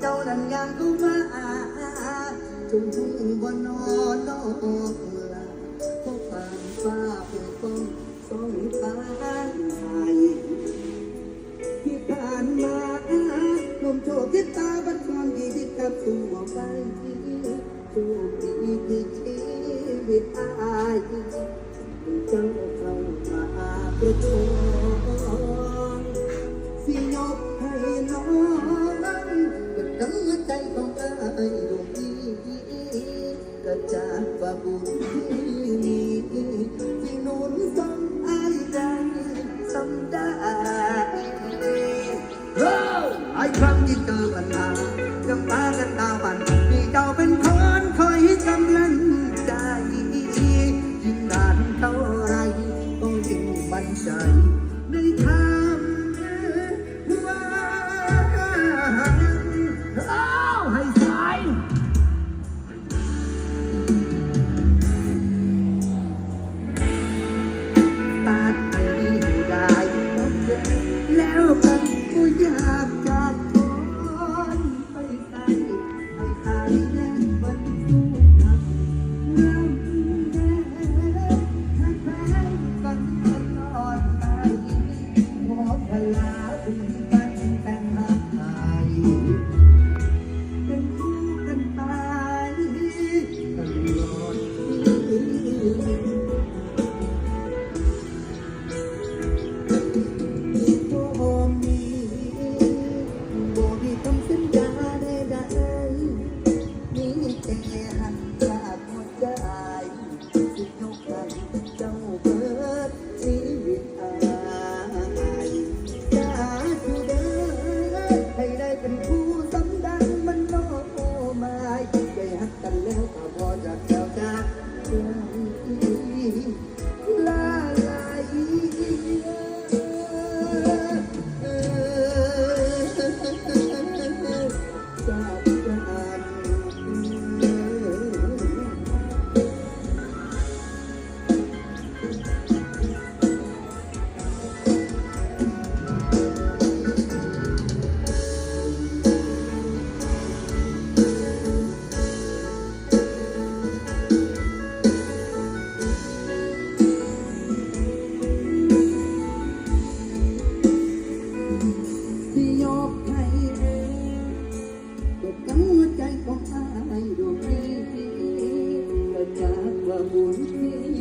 เข้ามาจุงทุ่งบนนอนนอนลาเพราะความฟ้าเป็นต้องสองทางไทยที่ผ่านมาลมโชกที่ตาบัดความดีที่กับตัวไปที่ตัว ก็จากว่าบุญที่มีที่หนุนส่งอายได้สำได้เฮ้ยไอ้ครั้งที่เจอาถึงกันแต่งหายเป็ จ ที่ยกให้ก็กำหัวใจของอายดวงนี้ก็จากว่าบุญที่